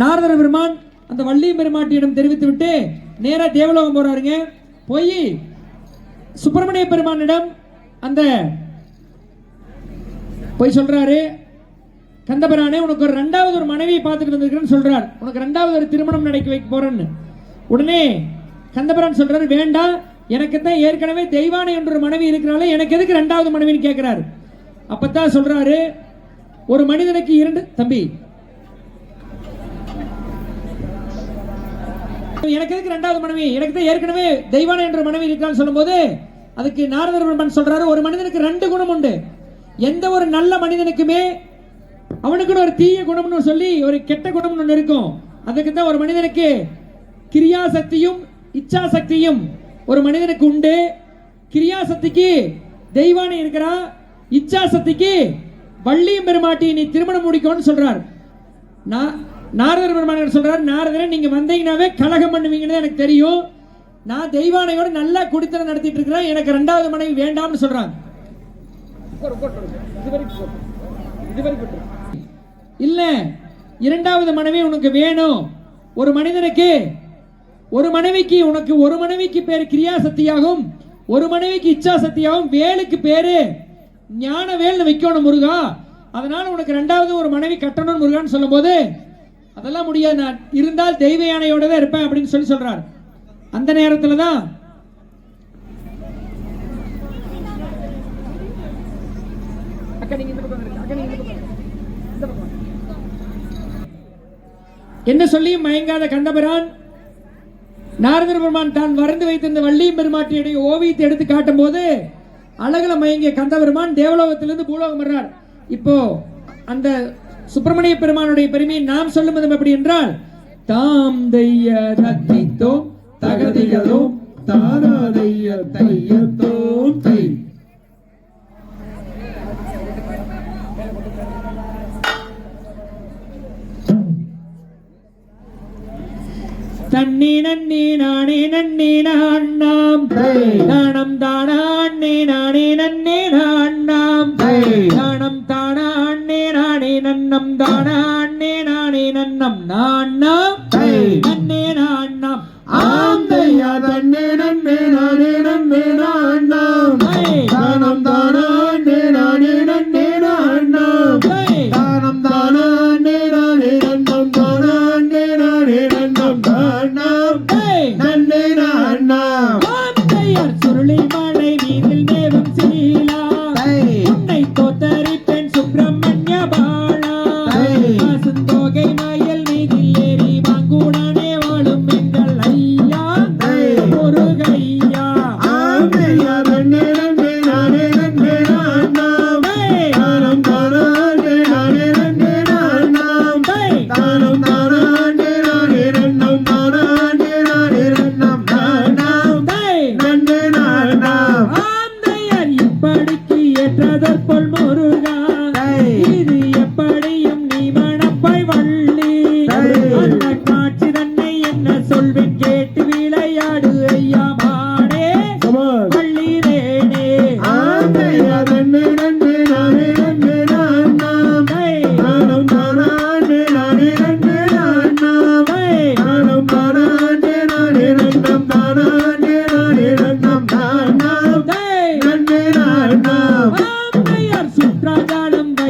நாரதர பெருமான் அந்த வள்ளி பெருமாட்டியிடம் தெரிவித்து விட்டு நேரா தேவலோகம் போறாருங்க. போய் சுப்பிரமணிய பெருமானிடம் அந்த போய் சொல்றாரு கந்தபரானே உனக்கு ஒரு ரெண்டாவது ஒரு மனைவியை பார்த்துட்டு வந்திருக்கிறேன்னு சொல்றார். உனக்கு ரெண்டாவது ஒரு திருமணம் நடக்க வைக்க போறேன்னு. உடனே கந்தபரான் சொல்றாரு வேண்டாம் எனக்கு தான் ஏற்கனவே தெய்வானை என்ற ஒரு மனைவி இருக்கிறாலே எனக்கு எதுக்கு ரெண்டாவது மனைவின்னு கேட்கிறாரு அப்பதான் சொல்றாரு ஒரு மனிதனுக்கு இரண்டு தம்பி எனக்கு எதுக்கு ரெண்டாவது மனைவி? எனக்கு தான் ஏற்கனவே தெய்வான என்ற மனைவி இருக்கான்னு சொல்லும்போது அதுக்கு நாரதர் பிரம்மன் சொல்றாரு ஒரு மனிதனுக்கு ரெண்டு குணம் உண்டு. எந்த ஒரு நல்ல மனிதனுக்குமே அவனுக்குன்னு ஒரு தீய குணம்னு சொல்லி ஒரு கெட்ட குணம்னு ஒன்று இருக்கும். அதுக்கு தான் ஒரு மனிதனுக்கு கிரியா சக்தியும் இச்சா சக்தியும் ஒரு மனிதனுக்கு உண்டு. கிரியா சக்திக்கு தெய்வானை இருக்கிறா இச்சா சக்திக்கு வள்ளியும் பெருமாட்டி நீ திருமணம் முடிக்கணும்னு சொல்றார். நான் நாரதர் பெருமான் சொல்றாரு நாரதரே நீங்க வந்தீங்கன்னாவே கலகம் பண்ணுவீங்கன்னு எனக்கு தெரியும். நான் தெய்வானையோட நல்லா குடித்தனம் நடத்திட்டு இருக்கிறேன் எனக்கு ரெண்டாவது மனைவி வேண்டாம்னு சொல்றாங்க. இல்ல இரண்டாவது மனைவி உனக்கு வேணும். ஒரு மனிதனுக்கு ஒரு மனைவிக்கு உனக்கு ஒரு மனைவிக்கு பேர் கிரியா சக்தியாகும் ஒரு மனைவிக்கு இச்சா சக்தியாகும் வேலுக்கு பேரு ஞான வேல்னு வைக்கணும் முருகா. அதனால உனக்கு ரெண்டாவது ஒரு மனைவி கட்டணும் முருகான்னு சொல்லும்போது அதெல்லாம் முடியாது. நான் இருந்தால் தெய்வ யானையோட தான் இருப்பேன் அப்படின்னு சொல்லி சொல்றார். அந்த நேரத்துல தான் என்ன சொல்லியும் மயங்காத கண்டபிரான் நாரதர் பெருமான் தான் வரைந்து வைத்திருந்த வள்ளியும் பெருமாட்டியுடைய ஓவியத்தை எடுத்து காட்டும் போது அழகுல மயங்கிய கந்தபெருமான் தேவலோகத்திலிருந்து பூலோகம் வர்றார். இப்போ அந்த சுப்பிரமணிய பெருமானுடைய பெருமையை நாம் சொல்லும் விதம் எப்படி என்றால் தாம் தெய்ய தத்தித்தோம் தகதிகளோம் தாராதைய தையத்தோம் தை தண்ணி நன்னி நானே நன்னி நாண்ணாம் தானம்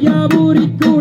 Ayaburicú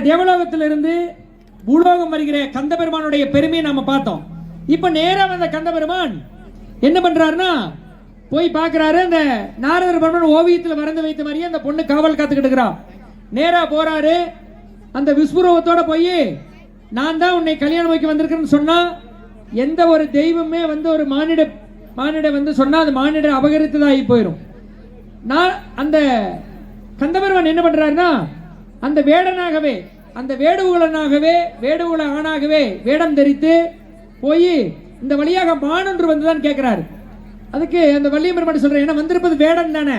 தேவலோகத்திலிருந்து பூலோகம் வருகிற கந்த பெருமானுடைய பெருமையை நாம பார்த்தோம். இப்ப நேராக வந்த கந்த பெருமான் என்ன பண்றாருன்னா போய் பார்க்கறாரு அந்த நாரதர் பெருமான் ஓவியத்தில் வரைந்து வைத்த மாதிரியே அந்த பொண்ணு காவல் காத்துக்கிட்டு நேரா போறாரு அந்த விஸ்வரூபத்தோட போய் நான் தான் உன்னை கல்யாணம் வைக்க வந்திருக்கிறேன்னு சொன்னா எந்த ஒரு தெய்வமே வந்து ஒரு மானிட மானிட வந்து சொன்னா அது மானிட அபகரித்ததாகி போயிடும் நான் அந்த கந்தபெருமான் என்ன பண்றாருன்னா அந்த வேடனாகவே அந்த வேடுகுலனாகவே வேடுகுல ஆணாகவே வேடம் தரித்து போய் இந்த வழியாக மானொன்று வந்துதான் கேட்கிறாரு அதுக்கு அந்த வள்ளியம் சொல்கிறேன் சொல்றேன் ஏன்னா வந்திருப்பது வேடன் தானே.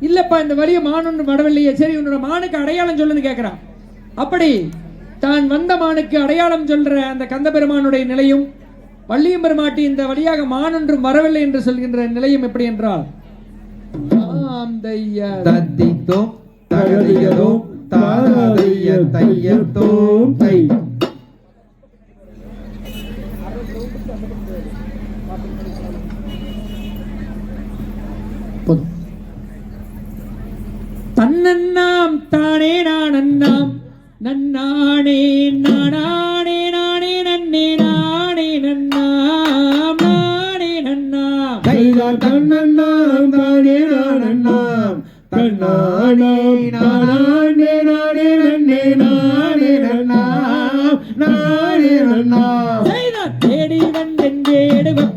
இல்லப்பா இந்த வழியை மான் வடவில்லையே வரவில்லையே சரி உன்னோட மானுக்கு அடையாளம் சொல்லுன்னு கேட்கிறான் அப்படி தான் வந்த மானுக்கு அடையாளம் சொல்ற அந்த கந்தபெருமானுடைய நிலையும் வள்ளியம் பெருமாட்டி இந்த வழியாக மானொன்றும் வரவில்லை என்று சொல்கின்ற நிலையும் எப்படி என்றால் ஆம் தையா தாராதைய தையத்தோம் தை போதும். தன்னன்னாம் தானே நானன்னாம். நன்னானே நானே நானே நன்னே நானே நன்னாம். நானே நன்னாம். கைதா தன்னண்ணாம் தானே நானண்ணாம் தன்னானே நானே நானே நன்னே நானே நன்னாம் நானே நன்னாம் செய்தான் தேடி வந்தென் வேடுவ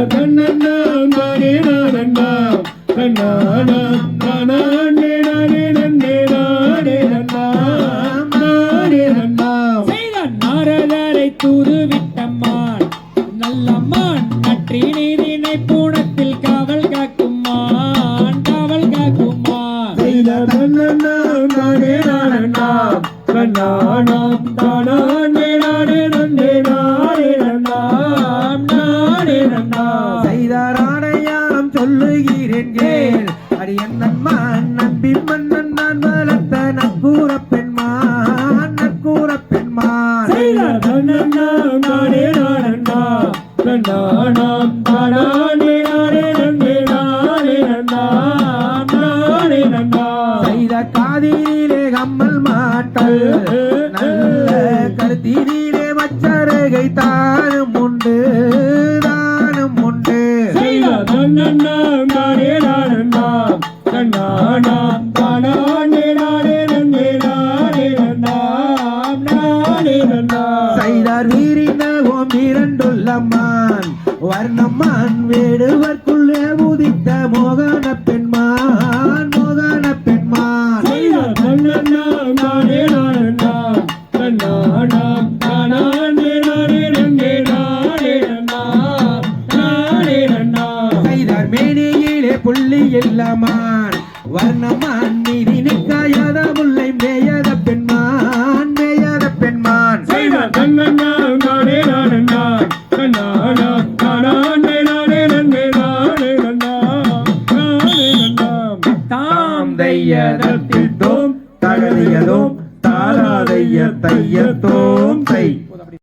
கைதா தன்னண்ணாம் தானே நானண்ணாம் தன்னானாம் நானே நன்னே நானே நன்னாம் நானே நன்னாம் நாரதரை நல்லம்மான் நற்றி நீரினை பூணத்தில் காவல் காக்குமான் காவல் காக்குமான் நானே நன்னே நானே நன்னாம் சொல்லுகிறேன் கேள். அடி என்னன்மான் நம்பி மன்னன்.